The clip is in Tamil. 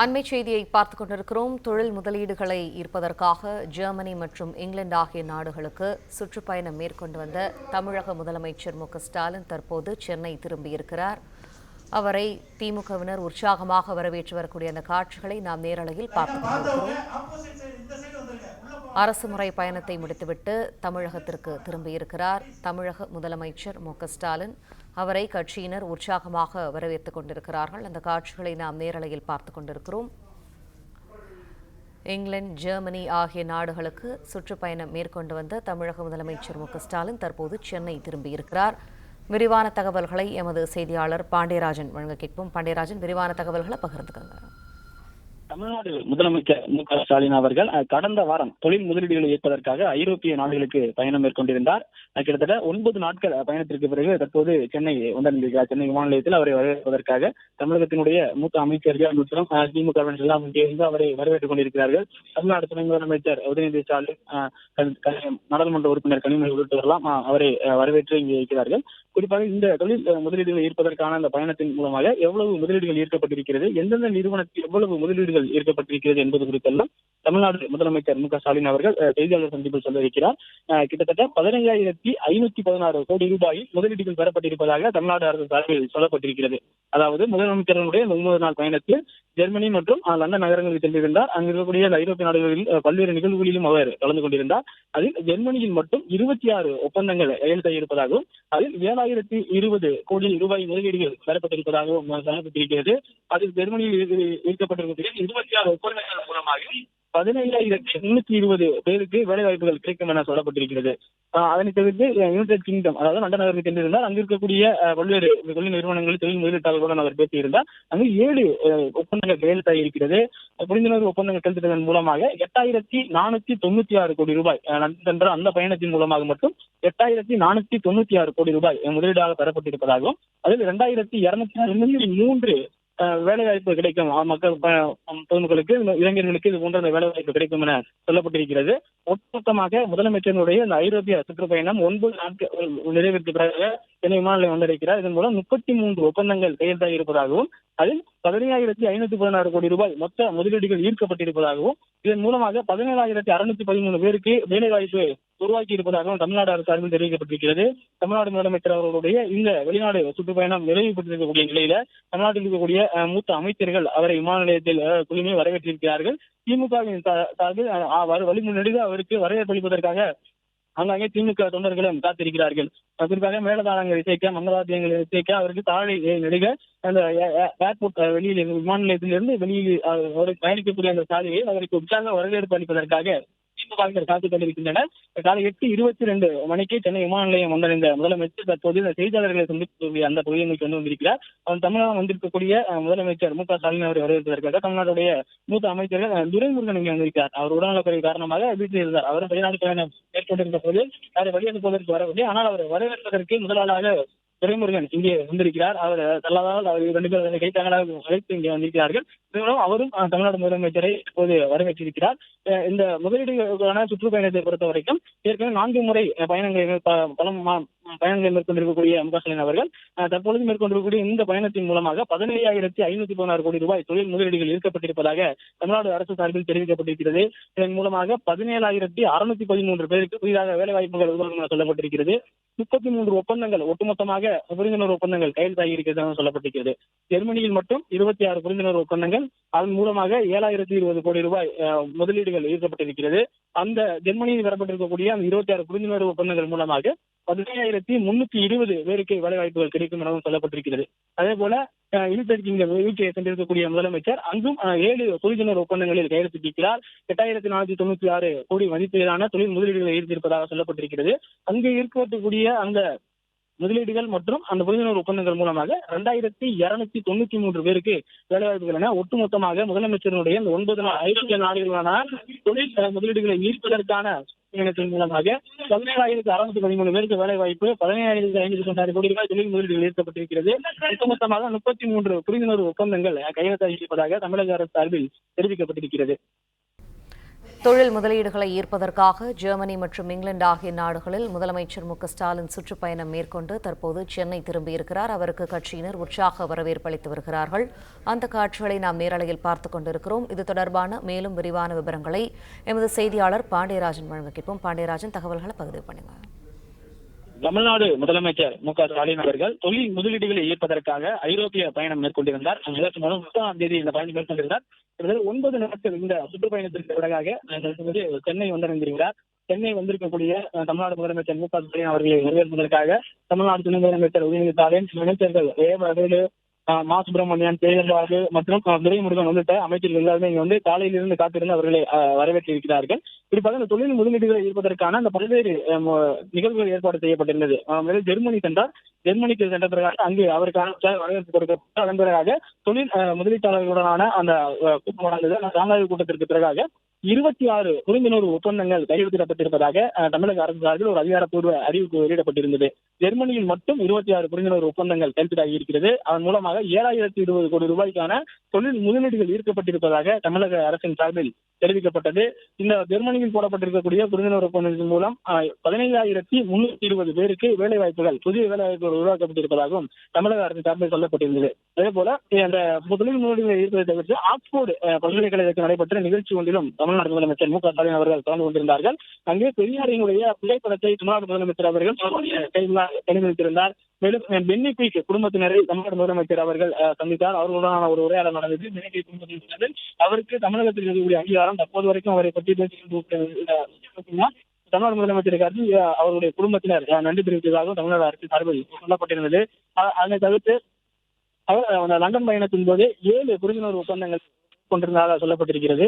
அண்மை செய்தியை பார்த்துக் கொண்டிருக்கிறோம். தொழில் முதலீடுகளை ஈர்ப்பதற்காக ஜெர்மனி மற்றும் இங்கிலாந்து ஆகிய நாடுகளுக்கு சுற்றுப்பயணம் மேற்கொண்டு வந்த தமிழக முதலமைச்சர் மு. ஸ்டாலின் தற்போது சென்னை திரும்பியிருக்கிறார். அவரை திமுகவினர் உற்சாகமாக வரவேற்று வரக்கூடிய அந்த காட்சிகளை நாம் நேரலையில் பார்த்துக்கொண்டிருக்கிறோம் அரசு முறை பயணத்தை முடித்துவிட்டு தமிழகத்திற்கு திரும்பியிருக்கிறார் தமிழக முதலமைச்சர் மு. ஸ்டாலின். அவரை கட்சியினர் உற்சாகமாக வரவேற்றுக் கொண்டிருக்கிறார்கள். அந்த காட்சிகளை நாம் நேரலையில் பார்த்து கொண்டிருக்கிறோம். இங்கிலாந்து ஜெர்மனி ஆகிய நாடுகளுக்கு சுற்றுப்பயணம் மேற்கொண்டு வந்த தமிழக முதலமைச்சர் மு. ஸ்டாலின் தற்போது சென்னை திரும்பியிருக்கிறார். விரிவான தகவல்களை எமது செய்தியாளர் பாண்டியராஜன் வழங்க கேட்போம். பாண்டியராஜன் விரிவான தகவல்களை பகிர்ந்துக்கங்க. தமிழ்நாடு முதலமைச்சர் மு க ஸ்டாலின் அவர்கள் கடந்த வாரம் தொழில் முதலீடுகளை ஈர்ப்பதற்காக ஐரோப்பிய நாடுகளுக்கு பயணம் மேற்கொண்டிருந்தார். கிட்டத்தட்ட ஒன்பது நாட்கள் பயணத்திற்கு பிறகு தற்போது சென்னை வந்திருந்திருக்கிறார் சென்னை விமான நிலையத்தில் அவரை வரவேற்பதற்காக தமிழகத்தினுடைய மூத்த அமைச்சர்கள் மற்றும் திமுக எல்லாம் இருந்து அவரை வரவேற்றுக் கொண்டிருக்கிறார்கள். தமிழ்நாடு துணை முதலமைச்சர் உதயநிதி ஸ்டாலின் நாடாளுமன்ற உறுப்பினர் கனிமொழி உள்ளிட்டவரெல்லாம் அவரை வரவேற்று இங்கே இருக்கிறார்கள். குறிப்பாக இந்த தொழில் முதலீடுகளை ஈர்ப்பதற்கான அந்த பயணத்தின் மூலமாக எவ்வளவு முதலீடுகள் ஈர்க்கப்பட்டிருக்கிறது எந்தெந்த நிறுவனத்தில் எவ்வளவு முதலீடுகள் ஈர்க்கப்பட்டிருக்கிறது என்பது குறித்தெல்லாம் தமிழ்நாடு முதலமைச்சர் மு க ஸ்டாலின் அவர்கள் செய்தியாளர் சந்திப்பில் சொல்லியிருக்கிறார். அஹ், கிட்டத்தட்ட பதினைஞ்சாயிரத்தி ஐநூத்தி பதினாறு கோடி ரூபாயில் முதலீடுகள் பெறப்பட்டிருப்பதாக தமிழ்நாடு அரசு சார்பில் சொல்லப்பட்டிருக்கிறது. அதாவது முதலமைச்சர்களுடைய இந்த ஒன்பது நாள் பயணத்தில் ஜெர்மனி மற்றும் லண்டன் நகரங்களுக்கு சென்றிருந்தார். அங்கு இருக்கக்கூடிய ஐரோப்பிய நாடுகளில் பல்வேறு நிகழ்வுகளிலும் அவர் கலந்து கொண்டிருந்தார். அதில் ஜெர்மனியில் மட்டும் இருபத்தி ஆறு ஒப்பந்தங்கள் கையெழுத்தாகியிருப்பதாகவும் அதில் ஏழாயிரத்தி இருபது கோடி ரூபாய் முதலீடுகள் பெறப்பட்டிருப்பதாகவும் சொல்லப்பட்டிருக்கிறது அதில் ஜெர்மனியில் ஈர்க்கப்பட்டிருக்கக்கூடிய இருபத்தி ஆறு ஒப்பந்தங்கள் மூலமாக பதினைந்தாயிரத்தி முன்னூத்தி இருபது பேருக்கு வேலை வாய்ப்புகள் கிடைக்கும் என சொல்லப்பட்டிருக்கிறது. அதனைத் அதனை தவிர்த்து யுனைடெட் கிங்டம் அதாவது லண்டன் நகருக்கு சென்றிருந்தார் அங்கு இருக்கக்கூடிய பல்வேறு தொழில் நிறுவனங்கள் தொழில் முதலீட்டாளர்களுடன் அவர் பேசியிருந்தார். அங்கு ஏழு ஒப்பந்தங்கள் கையெழுத்தாக இருக்கிறது. புரிந்துணர்வு ஒப்பந்தங்கள் கையெழுத்திட்டதன் மூலமாக எட்டாயிரத்தி நானூத்தி தொண்ணூத்தி ஆறு கோடி ரூபாய் அஹ், சென்ற அந்த பயணத்தின் மூலமாக மட்டும் எட்டாயிரத்தி நானூத்தி தொண்ணூத்தி ஆறு கோடி ரூபாய் முதலீடாக பெறப்பட்டிருப்பதாகவும் அதில் இரண்டாயிரத்தி இருநூத்தி மூன்று வேலைவாய்ப்பு கிடைக்கும். மக்கள் பொதுமக்களுக்கு இளைஞர்களுக்கு இது போன்ற வேலைவாய்ப்பு கிடைக்கும் என சொல்லப்பட்டிருக்கிறது. ஒட்டுமொத்தமாக முதலமைச்சருடைய இந்த ஐரோப்பிய சுற்றுப்பயணம் ஒன்பது நாட்கள் நிறைவேற்ற பிறகு சென்னை விமான நிலையம் இதன் மூலம் முப்பத்தி மூன்று ஒப்பந்தங்கள் கையெழுத்தாக இருப்பதாகவும் அதில் பதினையாயிரத்தி ஐநூத்தி பதினாறு கோடி ரூபாய் மொத்த முதலீடுகள் ஈர்க்கப்பட்டிருப்பதாகவும் இதன் மூலமாக பதினேழாயிரத்தி அறுநூத்தி பதிமூணு பேருக்கு வேலைவாய்ப்பு உருவாக்கி இருப்பதாகவும் தமிழ்நாடு அரசு சார்பில் தெரிவிக்கப்பட்டிருக்கிறது. தமிழ்நாடு முதலமைச்சர் அவர்களுடைய இந்த வெளிநாடு சுற்றுப்பயணம் நிறைவு பெற்றிருக்கக்கூடிய நிலையில தமிழ்நாட்டில் இருக்கக்கூடிய மூத்த அமைச்சர்கள் அவரை விமான நிலையத்தில் அஹ், வரவேற்றிருக்கிறார்கள். திமுகவின் சார்பில் வழிமுன்னெடுக அவருக்கு வரவேற்பளிப்பதற்காக அங்கங்கே திமுக தொண்டர்களும் காத்திருக்கிறார்கள். அஹ், குறிப்பாக மேலதாளங்கள் இசைக்க மங்களாத்தியங்கள் இசைக்க அவருக்கு தாழை நெடுக அந்த ஏர்போர்ட் வெளியில் விமான நிலையத்திலிருந்து வெளியில் அவர் பயணிக்கக்கூடிய அந்த சாலையை அவருக்கு உற்சாக வரவேற்பு அளிப்பதற்காக திமுக காத்துக் கொண்டிருக்கின்றனர் காலை எட்டு இருபத்தி ரெண்டு மணிக்கு சென்னை விமான நிலையம் வந்தடைந்த முதலமைச்சர் தற்போது இந்த செய்தியாளர்களை சந்திக்கக்கூடிய அந்த பகுதியை நோக்கி வந்து வந்திருக்கிறார். அவர் தமிழகம் வந்திருக்கக்கூடிய முதலமைச்சர் மு க ஸ்டாலின் அவரை வரவேற்பதற்காக தமிழ்நாடுடைய மூத்த அமைச்சர்கள் துரைமுருகன் இங்கே வந்திருக்கிறார். அவர் உடல்நலக்குறை காரணமாக வீட்டில் இருந்தார். அவர் வெளிநாடு பயணம் மேற்கொண்டிருந்த போது அவரை வெளியனுப்புவதற்கு வரவில்லை. ஆனால் அவர் வரவேற்பதற்கு முதலாளாக துரைமுருகன் இங்கே வந்திருக்கிறார். அவர் தள்ளாதால் அவர் ரெண்டு பேர் கைத்தாங்களாக அழைத்து இங்கே வந்திருக்கிறார்கள். இதன் அவரும் தமிழ்நாடு முதலமைச்சரை இப்போது வரவேற்றிருக்கிறார். இந்த முதலீடுகளுக்கான சுற்றுப்பயணத்தை பொறுத்த வரைக்கும் ஏற்கனவே நான்கு முறை பயணங்கள் பல பயணங்களை மேற்கொண்டிருக்கக்கூடிய மு ஸ்டாலின் அவர்கள் தற்பொழுது மேற்கொண்டிருக்கக்கூடிய இந்த பயணத்தின் மூலமாக பதினேழாயிரத்தி ஐநூத்தி பதினாறு கோடி ரூபாய் தொழில் முதலீடுகள் ஈர்க்கப்பட்டிருப்பதாக தமிழ்நாடு அரசு சார்பில் தெரிவிக்கப்பட்டிருக்கிறது. இதன் மூலமாக பதினேழாயிரத்தி அறுநூத்தி பதிமூன்று பேருக்கு புதிதாக வேலை வாய்ப்புகள் உருவாகும் என சொல்லப்பட்டிருக்கிறது. முப்பத்தி மூன்று ஒப்பந்தங்கள் ஒட்டுமொத்தமாக புரிந்துணர்வு ஒப்பந்தங்கள் கையெழுத்தாகி இருக்கிறது சொல்லப்பட்டிருக்கிறது. ஜெர்மனியில் மட்டும் இருபத்தி ஆறு புரிந்துணர்வு ஒப்பந்தங்கள் அதன் மூலமாக ஏழாயிரத்தி இருபது கோடி ரூபாய் அஹ், முதலீடுகள் ஈர்க்கப்பட்டிருக்கிறது. அந்த ஜெர்மனியில் பெறப்பட்டிருக்கக்கூடிய அந்த இருபத்தி ஆறு புரிந்துணர்வு ஒப்பந்தங்கள் மூலமாக பதினேழாயிரத்தி முன்னூத்தி இருபது பேருக்கு வேலை வாய்ப்புகள் கிடைக்கும் எனவும் சொல்லப்பட்டிருக்கிறது. அதே போல யுனைடெட் கிங்டம் யூகே சென்றிருக்கக்கூடிய முதலமைச்சர் அங்கும் ஏழு புரிந்துணர்வு ஒப்பந்தங்களில் கையெழுத்திட்டிருக்கிறார் எட்டாயிரத்தி நானூத்தி தொண்ணூத்தி ஆறு கோடி மதிப்பிலான தொழில் முதலீடுகளை ஈர்த்திருப்பதாக சொல்லப்பட்டிருக்கிறது. அங்கே ஈர்க்கப்படக்கூடிய அந்த முதலீடுகள் மற்றும் அந்த புரிந்துணர்வு ஒப்பந்தங்கள் மூலமாக இரண்டாயிரத்தி இருநூத்தி தொண்ணூத்தி மூன்று பேருக்கு வேலைவாய்ப்புகள் என ஒட்டுமொத்தமாக முதலமைச்சருடைய இந்த ஒன்பது நாள் ஐரோப்பிய நாடுகளான தொழில் முதலீடுகளை ஈர்ப்பதற்கான மூலமாக பதினேழாயிரத்தி அறுநூத்தி பதிமூணு பேருக்கு வேலை வாய்ப்பு பதினேழாயிரத்தி ஐநூத்தி தொண்ணூறு கோடி ரூபாய் தொழில் முதலீடுகள் ஈர்க்கப்பட்டிருக்கிறது. ஒட்டுமொத்தமாக முப்பத்தி மூன்று புரிந்துணர்வு ஒப்பந்தங்கள் கையெழுத்தாகி இருப்பதாக தமிழக அரசு சார்பில் தெரிவிக்கப்பட்டிருக்கிறது. தொழில் முதலீடுகளை ஈர்ப்பதற்காக ஜெர்மனி மற்றும் இங்கிலாந்து ஆகிய நாடுகளில் முதலமைச்சர் மு ஸ்டாலின் சுற்றுப்பயணம் மேற்கொண்டு தற்போது சென்னை திரும்பியிருக்கிறார். அவருக்கு கட்சியினர் உற்சாக வரவேற்பு அளித்து வருகிறார்கள். அந்த காட்சிகளை நாம் நேரலையில் பார்த்துக் கொண்டிருக்கிறோம். இது தொடர்பான மேலும் விரிவான விவரங்களை எமது செய்தியாளர் பாண்டியராஜன் வழங்க கேட்போம் பாண்டியராஜன் தகவல்களை பதிவு பண்ணுங்கள் தமிழ்நாடு முதலமைச்சர் மு க ஸ்டாலின் அவர்கள் தொழில் முதலீடுகளை ஈர்ப்பதற்காக ஐரோப்பிய பயணம் மேற்கொண்டிருந்தார். இதற்கு முப்பதாம் தேதி இந்த பயணம் மேற்கொண்டிருந்தார். கிட்டத்தட்ட ஒன்பது நாட்கள் இந்த சுற்றுப்பயணத்திற்கு பிறகாக சென்னை வந்திருந்திருக்கிறார் சென்னை வந்திருக்கக்கூடிய தமிழ்நாடு முதலமைச்சர் மு க ஸ்டாலின் அவர்களை வரவேற்பதற்காக தமிழ்நாடு துணை முதலமைச்சர் உதயநிதி ஸ்டாலின் அமைச்சர்கள் ஏ. வவேலு அஹ், மா சுப்பிரமணியன் மற்றும் துரைமுருகன் உள்ளிட்ட அமைச்சர்கள் எல்லாருமே இங்க வந்து காலையிலிருந்து காத்திருந்து அவர்களை அஹ், வரவேற்றிருக்கிறார்கள். குறிப்பாக இந்த தொழில் முதலீடுகளை ஈர்ப்பதற்கான அந்த பல்வேறு நிகழ்வுகள் ஏற்பாடு செய்யப்பட்டிருந்தது. முதலில் ஜெர்மனி சென்றார். ஜெர்மனிக்கு சென்ற பிறகு அங்கு அவருக்கான வரவேற்பு கொடுக்கப்பட்டு அதன் பிறகாக தொழில் முதலீட்டாளர்களுடனான அந்த கூட்டம் நடந்தது. அந்த சான்றாய்வு கூட்டத்திற்கு பிறகாக இருபத்தி ஆறு புரிந்துணர்வு ஒப்பந்தங்கள் கையெழுத்திடப்பட்டிருப்பதாக தமிழக அரசு சார்பில் ஒரு அதிகாரப்பூர்வ அறிவிப்பு வெளியிடப்பட்டிருந்தது. ஜெர்மனியில் மட்டும் இருபத்தி ஆறு புரிந்துணர்வு ஒப்பந்தங்கள் கையெழுத்தாகி இருக்கிறது. அதன் மூலமாக ஏழாயிரத்தி இருபது கோடி ரூபாய்க்கான தொழில் முதலீடுகள் ஈர்க்கப்பட்டிருப்பதாக தமிழக அரசின் சார்பில் தெரிவிக்கப்பட்டது. இந்த ஜெர்மனியில் போடப்பட்டிருக்கக்கூடிய புரிந்துணர்வு ஒப்பந்தத்தின் மூலம் பதினைந்தாயிரத்தி முன்னூத்தி இருபது பேருக்கு வேலை வாய்ப்புகள் புதிய வேலை வாய்ப்புகள் உருவாக்கப்பட்டிருப்பதாகவும் தமிழக அரசின் சார்பில் சொல்லப்பட்டிருந்தது. அதே போல இந்த தொழில் முதலீடுகளை ஈர்ப்பதை தவிர்த்து ஆக்ஸ்போர்டு பல்கலைக்கழகத்தில் நடைபெற்ற நிகழ்ச்சி ஒன்றிலும் தமிழ்நாடு முதலமைச்சர் மு க ஸ்டாலின் அவர்கள் கலந்து கொண்டிருந்தார்கள். அங்கே பெரியாரினுடைய புகைப்படத்தை தமிழ்நாடு முதலமைச்சர் அவர்கள் தெரிவித்திருந்தார் மேலும் அஹ், பென்னி பீக் குடும்பத்தினரை தமிழ்நாடு முதலமைச்சர் அவர்கள் சந்தித்தார். அவர்களுடனான ஒரு உரையாடல் நடந்தது. பென்னி பீக் குடும்பத்தினர் அவருக்கு தமிழகத்தில் இருக்கக்கூடிய அங்கீகாரம் தற்போது வரைக்கும் அவரை பற்றி பேசிக்கொண்டு தமிழ்நாடு முதலமைச்சருக்கு அவருடைய குடும்பத்தினர் நன்றி தெரிவித்ததாகவும் தமிழ்நாடு அரசு சார்பில் சொல்லப்பட்டிருந்தது. அதனை தவிர்த்து அவர் அந்த லண்டன் பயணத்தின் போது ஏழு புரிந்துணர்வு ஒப்பந்தங்கள் கொண்டிருந்ததாக சொல்லப்பட்டிருக்கிறது.